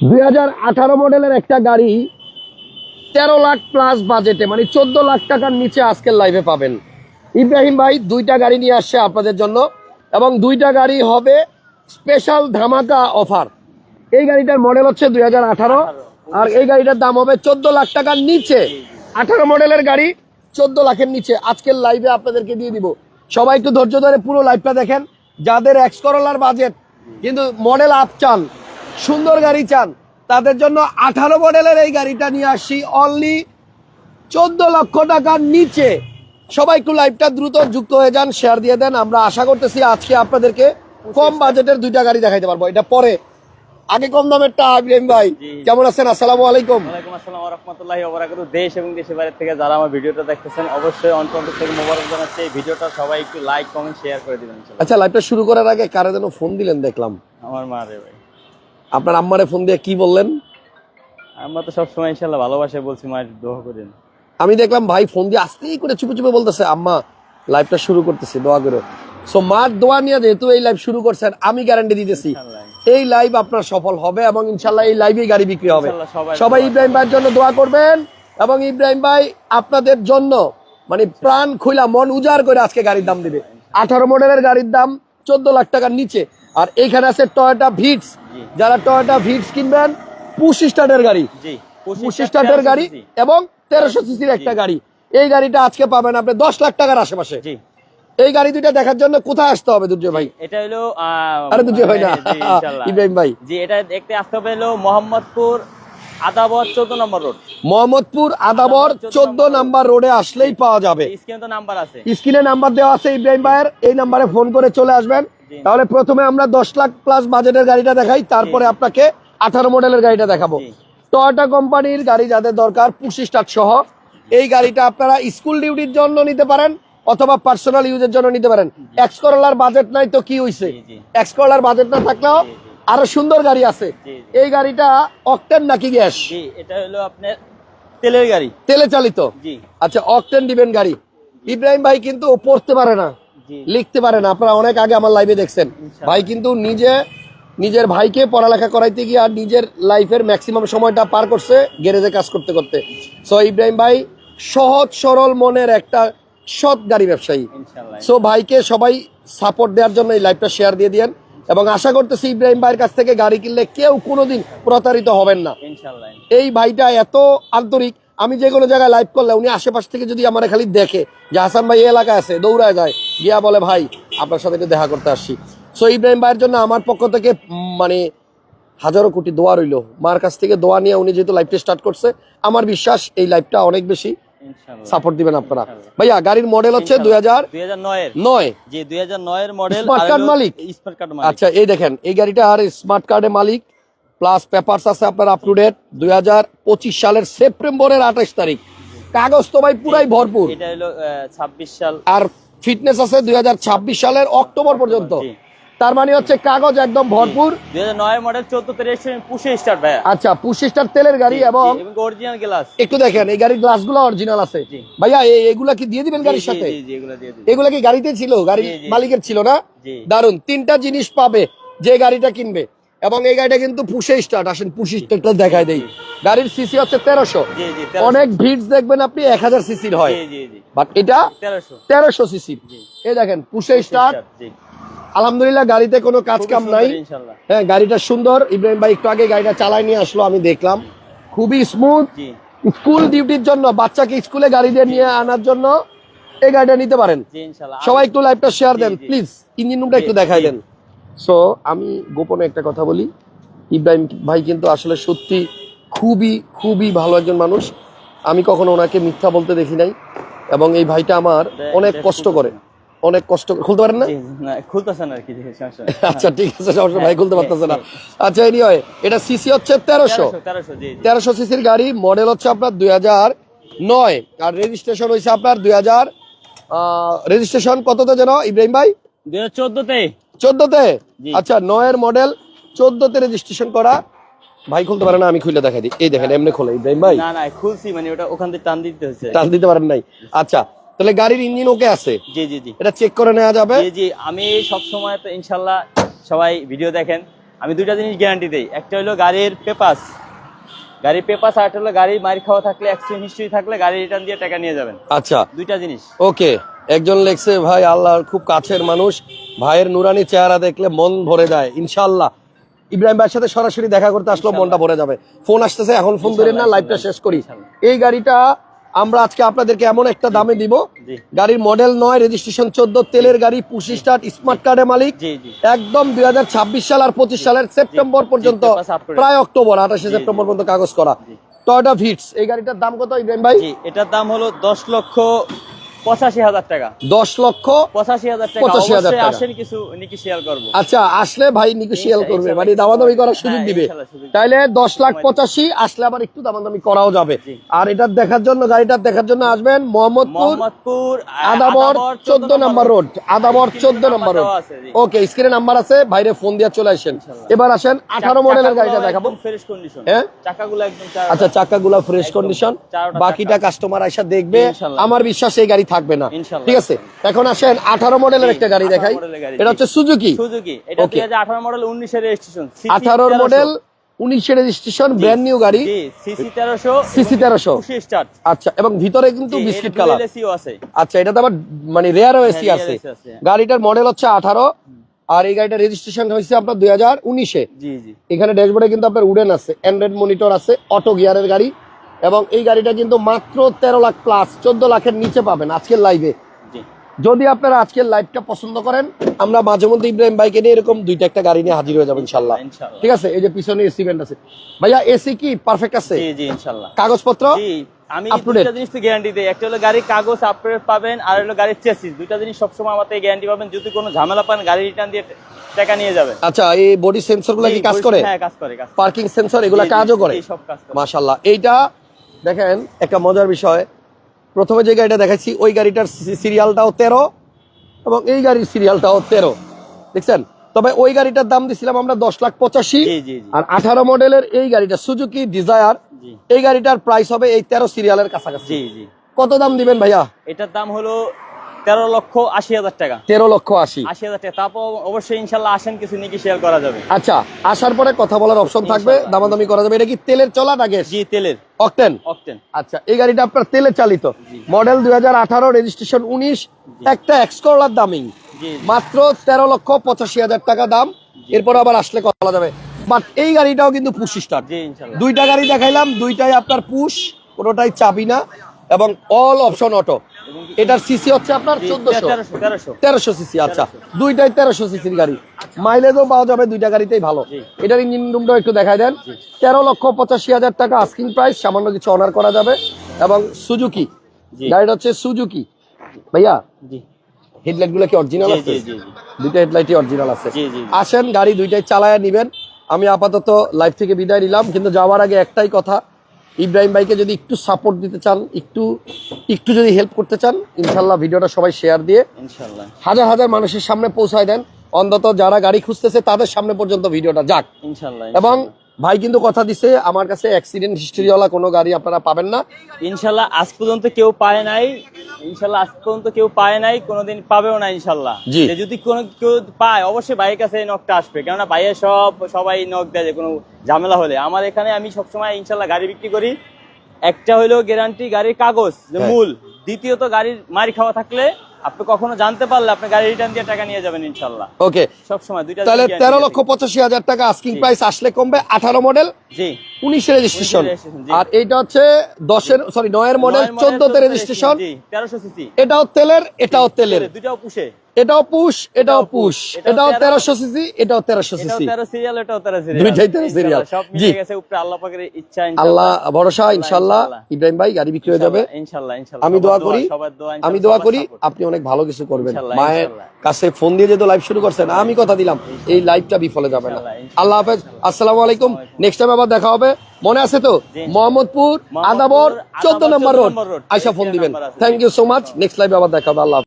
দুই হাজার আঠারো মডেলের একটা গাড়ি তেরো লাখ প্লাস বাজেটে মানে চোদ্দ লাখ টাকার নিচে আজকের লাইভে পাবেন। ইব্রাহিম ভাই, দুইটা গাড়ি নিয়ে আসছে আপনাদের জন্য এবং দুইটা গাড়ি হবে স্পেশাল ধামাকা অফার এই গাড়িটার মডেল হচ্ছে দুই হাজার আঠারো আর এই গাড়িটার দাম হবে চোদ্দ লাখ টাকার নিচে। আঠারো মডেলের গাড়ি চোদ্দ লাখের নিচে। আজকের লাইভে আপনাদেরকে দিয়ে দিব। সবাই একটু ধৈর্য ধরে পুরো লাইভটা দেখেন। যাদের এক্স করোলার বাজেট কিন্তু মডেল আপ চান সুন্দর গাড়ি চান তাদের জন্য আঠারো মডেলের এই গাড়িটা নিয়ে আসছি অনলি চোদ্দ লক্ষ টাকার নিচে। সবাই একটু লাইভটা দ্রুত যুক্ত হয়ে যান শেয়ার দিয়ে দেন। আমরা আশা করতেছি আজকে আপনাদেরকে কম বাজেটের দুইটা গাড়ি দেখাইতে পারব। এটা পরে। আগে কম দামেরটা ইব্রাহিম ভাই জি। কেমন আছেন? আসসালামু আলাইকুম। ওয়ালাইকুম আসসালাম ওয়া রাহমাতুল্লাহি ওয়া বারাকাতুহু দেশ এবং দেশের বাইরে থেকে যারা আমার ভিডিওটা দেখতেছেন অবশ্যই অন্তত থেকে মোবারক জানাচ্ছি। এই ভিডিওটা সবাই একটু লাইক কমেন্ট শেয়ার করে দিবেন আচ্ছা লাইভটা শুরু করার আগে কারে যেন ফোন দিলেন দেখলাম। আমার মা রে ভাই। আপনার আম্মারে ফোন দিয়ে কি বললেন? আমরা তো সব সময় ইনশাআল্লাহ ভালোবাসায় বলছি মায়ের দোয়া করেন। আমি দেখলাম ভাই ফোন দিয়ে আস্তেই করে চুপে চুপে বলতেছে আম্মা লাইভটা শুরু করতেছি দোয়া করে। সো মার দোয়া নিয়ে যেহেতু এই লাইভ শুরু করছেন আমি গ্যারান্টি দিতেছি এই লাইভ আপনার সফল হবে এবং ইনশাল্লাহ এই লাইভেই গাড়ি বিক্রি হবে। সবাই ইব্রাহিম ভাইয়ের জন্য দোয়া করবেন এবং ইব্রাহিম ভাই আপনাদের জন্য মানে প্রাণ খুইলা মন উজাড় করে আজকে গাড়ির দাম দিবে। আঠারো মডেলের গাড়ির দাম চোদ্দ লাখ টাকার নিচে। আর এইখানে আছে টয়োটা ভিটস যারা টয়োটা ভিটস কিনবেন পুশ স্টার্টের গাড়ি। পুশ স্টার্টের গাড়ি এবং তেরোশো সিসির একটা গাড়ি। এই গাড়িটা আজকে পাবেন আপনি দশ লাখ টাকার আশেপাশে। এই গাড়ি দুইটা দেখার জন্য কোথায় আসতে হবে দুর্জয় ভাই? এটা হলো আরে দুর্জয় ভাই না। ইব্রাহিম ভাই। জি এটা দেখতে আসতে হবে হলো মোহাম্মদপুর আদাবর চোদ্দ নম্বর রোড। মোহাম্মদপুর আদাবর চোদ্দ নাম্বার রোডে। আসলেই পাওয়া যাবে। স্ক্রিনে তো নাম্বার আছে। স্ক্রিনে নাম্বার দেওয়া আছে ইব্রাহিম ভাইয়ের। এই নাম্বারে ফোন করে চলে আসবেন। তাহলে প্রথমে আমরা দশ লাখ প্লাস বাজেটের গাড়িটা দেখাই তারপরে আপনাকে আঠারো মডেলের গাড়িটা দেখাবো। টয়োটা কোম্পানির গাড়ি যাদের দরকার পুশি স্টার্ট সহ এই গাড়িটা আপনারা স্কুল ডিউটির জন্য নিতে পারেন অথবা পার্সোনাল ইউজের জন্য নিতে পারেন। এক্স করলার বাজেট নাই তো কি হইছে। এক্স করলার বাজেট না থাকলেও। আরও সুন্দর গাড়ি আছে। এই গাড়িটা অকটেন নাকি গ্যাস? এটা হলো আপনার তেলের গাড়ি। তেলে চালিত? আচ্ছা অকটেন দিবেন গাড়ি। ইব্রাহিম ভাই কিন্তু পড়তে পারে না। লিখতে পারে না আপনারা অনেক আগে আমার লাইভে দেখছেন। ভাই কিন্তু নিজে নিজের ভাইকে পড়ালেখা করাইতে গিয়ে আর নিজের লাইফের ম্যাক্সিমাম সময়টা পার করছে গ্যারেজে কাজ করতে করতে। সো ইব্রাহিম ভাই সহজ সরল মনের একটা সৎ গাড়ি ব্যবসায়ী। সো ভাইকে সবাই সাপোর্ট দেওয়ার জন্য এই লাইভটা শেয়ার দিয়ে দিয়েন এবং আশা করতেছি ইব্রাহিম ভাইয়ের কাছ থেকে গাড়ি কিনলে কেউ কোনোদিন প্রতারিত হবেন না। এই ভাইটা এত আন্তরিক আমি যে কোনো জায়গায় লাইভ করলে উনি আশেপাশ থেকে যদি আমার খালি দেখে যে হাসান ভাই এই এলাকায় আছে দৌড়ায় যায় গিয়া বলে ভাই আপনার সাথে একটু দেখা করতে আসছি। সো ইব্রাহিম ভাইয়ের জন্য আমার পক্ষ থেকে মানে হাজারো কোটি দোয়া রইল। মার কাছ থেকে দোয়া নিয়ে উনি যেহেতু লাইভটা স্টার্ট করছে আমার বিশ্বাস এই লাইভটা অনেক বেশি সাপোর্ট দিবেন আপনারা। ভাইয়া গাড়ির মডেল হচ্ছে দুই হাজার 2009 এর নয়। জি 2009 এর মডেল Smart card মালিক? স্মার্ট কার্ড মালিক। আচ্ছা এই দেখেন এই গাড়িটা আর স্মার্ট কার্ডের মালিক। প্লাস পেপারস আছে আপনার আপ টু ডেট দুই হাজার পঁচিশ সালের সেপ্টেম্বরের আঠাশ তারিখ। কাগজ তো ভাই পুরাই ভরপুর। এটা হলো আহ, 26 সাল। আর ফিটনেস আছে দুই হাজার ছাব্বিশ সালের অক্টোবর পর্যন্ত। তার মানে হচ্ছে কাগজ একদম ভরপুর। 2009 মডেল 14 তে রেজিস্ট্রেশন পুশে স্টার্ট ভাইয়া। আচ্ছা পুশিস্টার তেলের গাড়ি এবং অরিজিনাল গ্লাস একটু দেখেন এই গাড়ির গ্লাসগুলো অরিজিনাল আছে। ভাইয়া এই এগুলা কি দিয়ে দিবেন গাড়ির সাথে? এগুলো কি গাড়িতে ছিল? গাড়ির। মালিকের ছিল না? দারুণ তিনটা জিনিস পাবে যে গাড়িটা কিনবে। এবং এই গাড়িটা কিন্তু পুষে স্টার্ট আসেন পুষি স্টার্টটা দেখায় দেই। গাড়ির সিসি হচ্ছে তেরোশো। জি জি 1300 অনেক ভিড় দেখবেন আপনি এক হাজার সিসির হয়। বাট এটা তেরোশো। সিসির জি। এই দেখেন পুষে স্টার্ট আলহামদুলিল্লাহ গাড়িতে কোনো কাজ কাম নাই। হ্যাঁ গাড়িটা সুন্দর। ইব্রাহিম ভাই একটু আগে গাড়িটা চালাই নিয়ে আসলো আমি দেখলাম। খুবই স্মুথ স্কুল ডিউটির জন্য বাচ্চাকে স্কুলে গাড়ি দিয়ে নিয়ে আনার জন্য এই গাড়িটা নিতে পারেন। সবাই একটু লাইভটা শেয়ার দেন। প্লিজ ইঞ্জিন রুমটা একটু দেখাই দেন। সো আমি গোপনে একটা কথা বলি। ইব্রাহিম ভাই কিন্তু আসলে সত্যি খুবই খুবই ভালো একজন মানুষ। আমি কখনো ওনাকে মিথ্যা বলতে দেখি নাই এবং এই ভাইটা আমার অনেক কষ্ট করে। অনেক কষ্ট খুলতে পারেন না? জি, না খুলতেছে না আর কি। আচ্ছা ঠিক আছে সমস্যা ভাই খুলতে পারতেছে না। আচ্ছা এনিওয়ে এটা সিসি হচ্ছে তেরোশো। 1300 1300 জি জি। তেরোশো সিসির গাড়ি মডেল হচ্ছে আপনার দুই হাজার নয়। আর রেজিস্ট্রেশন হয়েছে আপনার দুই হাজার রেজিস্ট্রেশন কততে যেন ইব্রাহিম ভাই? 2014 তে চোদ্দতে জি। আচ্ছা নয়ের মডেল চোদ্দতে রেজিস্ট্রেশন করা। ভাই খুলতে পারে না আমি খুলে দেখা দিই। এই দেখেন এমনি খোলে। ইব্রাহিম ভাই? না না খুলছি মানে ওটা ওখান থেকে টান দিতে হচ্ছে টান দিতে পারেন নাই। আচ্ছা তাহলে গাড়ির ইঞ্জিন ওকে আছে? জি জি জি। এটা চেক করে নেওয়া যাবে? জি জি আমি সব সময় তো ইনশাল্লাহ সবাই ভিডিও দেখেন। আমি দুইটা জিনিস গ্যারান্টি দেই। একটা হলো গাড়ির পেপাস গাড়ির পেপাস আর হলো গাড়ি মারি খাওয়া থাকলে অ্যাক্সিডেন্ট হিস্ট্রি থাকলে গাড়ি রিটার্ন দিয়ে টাকা নিয়ে যাবেন। আচ্ছা। দুইটা জিনিস। ওকে একজন লেখছে ভাই আল্লাহর খুব কাছের মানুষ। ভাইয়ের নুরানি চেহারা দেখলে মন ভরে যায় ইনশাল্লাহ ইব্রাহিম ভাইয়ের সাথে সরাসরি দেখা করতে আসলেও মনটা ভরে যাবে। ফোন আসতেছে এখন ফোন ধরে না লাইভটা শেষ করি। এই গাড়িটা আমরা আজকে আপনাদেরকে এমন একটা দামে দিব। গাড়ির মডেল নয় রেজিস্ট্রেশন চোদ্দ তেলের গাড়ি পুশি স্টার্ট স্মার্ট কার্ডের মালিক। একদম দুই হাজার ছাব্বিশ সাল আর পঁচিশ সালের সেপ্টেম্বর পর্যন্ত। প্রায় অক্টোবর আঠাশে সেপ্টেম্বর পর্যন্ত কাগজ করা। টয়টা ভিটস এই গাড়িটার দাম কত ইব্রাহিম ভাই? এটার দাম হলো দশ লক্ষ পঁচাশি হাজার টাকা। দশ লক্ষ পঁচাশি হাজার টাকা। 85,000 অবশ্যই টাকা। আসেন কিছু নিকি করব। আচ্ছা আসলে ভাই করবে। মানে দামাদামি করার সুযোগ হ্যাঁ, দিবে। ইনশাল্লাহ, সুযোগ দিবে। তাইলে দশ লাখ পঁচাশি আসলে আবার একটু দামাদামি করাও যাবে। আর এটার দেখার জন্য দেখার জন্য আসবেন মোহাম্মদপুর মোহাম্মদপুর আদাবর চোদ্দ নম্বর রোড আদাবর চোদ্দ নম্বর রোড। ওকে স্ক্রিনে নাম্বার আছে। বাইরে ফোন দিয়ে চলে আসেন। এবার আসেন আঠারো মডেলের গাড়িটা দেখাবো। ফ্রেশ কন্ডিশন হ্যাঁ? চাকাগুলো একদম আচ্ছা চাকাগুলা ফ্রেশ কন্ডিশন বাকিটা কাস্টমার আইসা দেখবে। আমার বিশ্বাস এই গাড়ি থাকবে না। ঠিক আছে? এখন আসেন আঠারো মডেলের একটা গাড়ি দেখাই। এটা হচ্ছে সুজুকি। সুজুকি। এটা দুই হাজার আঠারো মডেল উনিশের রেজিস্ট্রেশন আঠারোর মডেল উনিশের রেজিস্ট্রেশন ব্র্যান্ড নিউ গাড়ি। সিসি তেরোশো CC 1300 আচ্ছা এবং ভিতরে কিন্তু বিস্কিট কালার আচ্ছা এটাতে আবার মানে রেয়ারও এসি আছে। গাড়িটার মডেল হচ্ছে আঠারো। আর এই গাড়িটার রেজিস্ট্রেশন হয়েছে আপনার দুই হাজার উনিশে। এখানে ড্যাশবোর্ডে কিন্তু আপনার উডেন আছে অ্যান্ড্রয়েড মনিটর আছে অটো গিয়ারের গাড়ি। এবং এই গাড়িটা কিন্তু মাত্র তেরো লাখ প্লাস চোদ্দ লাখের নিচে পাবেন আজকের লাইভে যদি আপনারা আজকের লাইভটা পছন্দ করেন আমরা মাঝে মধ্যে ইব্রাহিম বাইকে নিয়ে এরকম দুইটা একটা গাড়ি নিয়ে হাজির হয়ে যাব ইনশাল্লাহ ঠিক আছে? এই যে পিছনে এসি ভেন্ট আছে। ভাইয়া এসি কি? পারফেক্ট আছে? কাগজপত্র? আমি জিনিস তো গ্যারান্টি দেই। একটা হলো গাড়ির কাগজ আপডেট পাবেন আর হলো গাড়ির চেসিস দুইটা জিনিস সবসময় থেকে গ্যারান্টি পাবেন। যদি কোনো ঝামেলা পান গাড়ি রিটার্ন দিয়ে টাকা নিয়ে যাবেন। আচ্ছা এই বডি কি কাজ করে? হ্যাঁ কাজ করে কাজ পার্কিং সেন্সর এগুলা কাজও করে? সব কাজ করে। এইটা দেখেন একটা মজার বিষয়। প্রথমে যে গাড়িটা দেখাচ্ছি ওই গাড়িটার সিরিয়ালটাও তেরো এবং এই গাড়ির সিরিয়ালটাও তেরো। দেখছেন? তবে ওই গাড়িটার দাম দিছিলাম আমরা দশ লাখ পঁচাশি। আর আঠারো মডেলের এই গাড়িটা সুজুকি ডিজায়ার এই গাড়িটার প্রাইস হবে এই তেরো সিরিয়ালের কাছাকাছি। কত দাম দিবেন ভাইয়া? এটার দাম হলো তেরো লক্ষ আশি হাজার টাকা। তেরো লক্ষ আশি। আশি হাজার টাকা। তারপর অবশ্যই ইনশাল্লাহ আসেন কিছু নিকি শেয়ার করা যাবে। আচ্ছা আসার পরে কথা বলার অপশন থাকবে দামাদামি করা যাবে। এটা কি তেলের চলা না গ্যাস? জি তেলের। অকটেন অকটেন আচ্ছা এই গাড়িটা আপনার তেলে চালিত। মডেল দুই হাজার আঠারো রেজিস্ট্রেশন উনিশ একটা এক্সকোলার দামিং। মাত্র তেরো লক্ষ পঁচাশি হাজার টাকা দাম। এরপর আবার আসলে কথা যাবে। বাট এই গাড়িটাও কিন্তু পুশ স্টার্ট দুইটা গাড়ি দেখাইলাম দুইটাই আপনার পুষ কোনোটাই চাবি না। এবং অল অপশন অটো এটার সিসি হচ্ছে আপনার চোদ্দশো। তেরোশো সিসি আচ্ছা। দুইটাই তেরোশো সিসির গাড়ি। মাইলেজও পাওয়া যাবে দুইটা গাড়িতেই ভালো। এটার ইঞ্জিন রুমটাও একটু দেখাই দেন। তেরো লক্ষ পঁচাশি হাজার টাকা আস্কিং প্রাইস সামান্য কিছু অনার করা যাবে। এবং সুজুকি। গাড়িটা হচ্ছে সুজুকি ভাইয়া হেডলাইটগুলো কি অরিজিনাল আছে? দুইটা হেডলাইটই অরিজিনাল আছে। আসেন গাড়ি দুইটাই চালায় নিবেন। আমি আপাতত লাইভ থেকে বিদায় নিলাম। কিন্তু যাওয়ার আগে একটাই কথা। ইব্রাহিম ভাইকে যদি একটু সাপোর্ট দিতে চান একটু একটু যদি হেল্প করতে চান ইনশাল্লাহ ভিডিওটা সবাই শেয়ার দিয়ে ইনশাল্লাহ। হাজার হাজার মানুষের সামনে পৌঁছায় দেন। অন্তত যারা গাড়ি খুঁজতেছে তাদের সামনে পর্যন্ত ভিডিওটা যাক। ইনশাল্লাহ এবং ভাই কিন্তু কথা দিছে আমার কাছে অ্যাক্সিডেন্ট হিস্ট্রিওয়ালা কোনো গাড়ি আপনারা পাবেন না। ইনশাল্লাহ আজ পর্যন্ত কেউ পায় নাই। ইনশাল্লাহ আজ পর্যন্ত কেউ পায় নাই কোনোদিন পাবেও না ইনশাল্লাহ। জি। যদি কোনো কেউ পায় অবশ্যই ভাইয়ের কাছে এই নখটা আসবে। কেননা ভাইয়ের সব সবাই নখ দেয় যে কোনো ঝামেলা হলে। আমার এখানে আমি সবসময় ইনশাল্লাহ গাড়ি বিক্রি করি। একটা হলো গ্যারান্টি গাড়ির কাগজ হ্যাঁ। মূল। দ্বিতীয়ত গাড়ির মারি খাওয়া থাকলে আপনি কখনো জানতে পারলে আপনি গাড়ি রিটার্ন দিয়ে টাকা নিয়ে যাবেন ইনশাল্লাহ। ওকে। সব সময় দুইটা তাহলে তেরো লক্ষ পঁচাশি হাজার টাকা আস্কিং প্রাইস আসলে কমবে আঠারো মডেল জি। উনিশে রেজিস্ট্রেশন 19 এর রেজিস্ট্রেশন আর এটা হচ্ছে দশের সরি নয়ের মডেল নয় model, চোদ্দতে রেজিস্ট্রেশন জি তেরোশো সিসি এটাও তেলের এটাও তেলের। দুটো পুষে। এটাও পুশ এটাও পুশ। এটাও এটাও তেরো- তেরোশো সিসি এটাও তেরোশো সিসি। তেরো সিরিয়াল এটাও তেরো সিরিয়াল দুইটাই তেরো serial। সব জি। মিলে গেছে উপরে আল্লাহ পাকের ইচ্ছা আল্লাহ ভরসা ইনশাল্লাহ। ইব্রাহিম ভাই গাড়ি বিক্রি হয়ে যাবে। ইনশাল্লাহ ইনশাল্লাহ। আমি দোয়া করি আমি দোয়া করি আপনি অনেক ভালো কিছু করবেন। মায়ের কাছে ফোন দিয়ে যেহেতু লাইভ শুরু করছেন আমি কথা দিলাম এই লাইভটা বিফলে যাবে না। আল্লাহ হাফেজ আসসালামু আলাইকুম। নেক্সট টাইম আবার দেখা হবে। মনে আছে তো? মোহাম্মদপুর আদাবর চোদ্দ নম্বর রোড। আইসা ফোন দিবেন। Thank you so much next লাইভে আবার দেখা হবে। আল্লাহ।